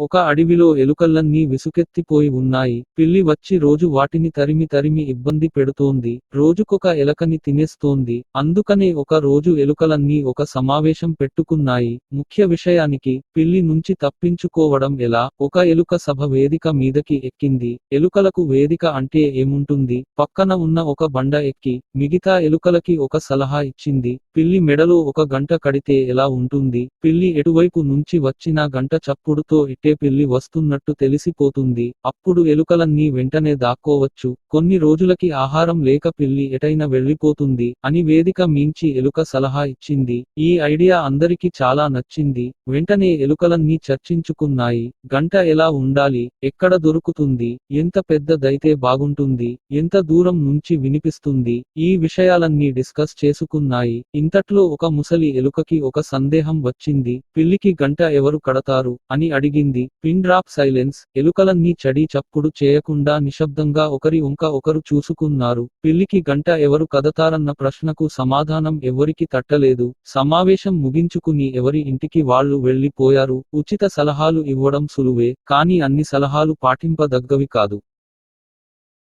ఒక అడవిలో ఎలుకల్లన్నీ విసుకెత్తిపోయి ఉన్నాయి. పిల్లి వచ్చి రోజు వాటిని తరిమి తరిమి ఇబ్బంది పెడుతోంది. రోజుకొక ఎలకని తినేస్తోంది. అందుకనే ఒక రోజు ఎలుకలన్నీ ఒక సమావేశం పెట్టుకున్నాయి. ముఖ్య విషయానికి పిల్లి నుంచి తప్పించుకోవడం ఎలా? ఒక ఎలుక సభ వేదిక మీదకి ఎక్కింది. ఎలుకలకు వేదిక అంటే ఏముంటుంది? పక్కన ఉన్న ఒక బండ ఎక్కి మిగతా ఎలుకలకి ఒక సలహా ఇచ్చింది. పిల్లి మెడలో ఒక గంట కడితే ఎలా ఉంటుంది? పిల్లి ఎటువైపు నుంచి వచ్చినా గంట చప్పుడుతో ఇట్టి పిల్లి వస్తున్నట్టు తెలిసిపోతుంది. అప్పుడు ఎలుకలన్నీ వెంటనే దాక్కోవచ్చు. కొన్ని రోజులకి ఆహారం లేక పిల్లి ఎటైనా వెళ్ళిపోతుంది అని వేదిక మించి ఎలుక సలహా ఇచ్చింది. ఈ ఐడియా అందరికీ చాలా నచ్చింది. వెంటనే ఎలుకలన్నీ చర్చించుకున్నాయి. గంట ఎలా ఉండాలి? ఎక్కడ దొరుకుతుంది? ఎంత పెద్దదైతే బాగుంటుంది? ఎంత దూరం నుంచి వినిపిస్తుంది? ఈ విషయాలన్నీ డిస్కస్ చేసుకున్నాయి. ఇంతట్లో ఒక ముసలి ఎలుకకి ఒక సందేహం వచ్చింది. పిల్లికి గంట ఎవరు కడతారు? అని అడిగింది. Pin drop silence. ఎలుకలన్నీ చడి చప్పుడు చేయకుండా నిశ్శబ్దంగా ఒకరి ఉంక ఒకరు చూసుకున్నారు. పిల్లికి గంట ఎవరు కదతారన్న ప్రశ్నకు సమాధానం ఎవరికి తట్టలేదు. సమావేశం ముగించుకుని ఎవరి ఇంటికి వాళ్ళు వెళ్ళిపోయారు ఉచిత సలహాలు ఇవ్వడం సులువే కానీ అన్ని సలహాలు పాటింపదగ్గవి కాదు.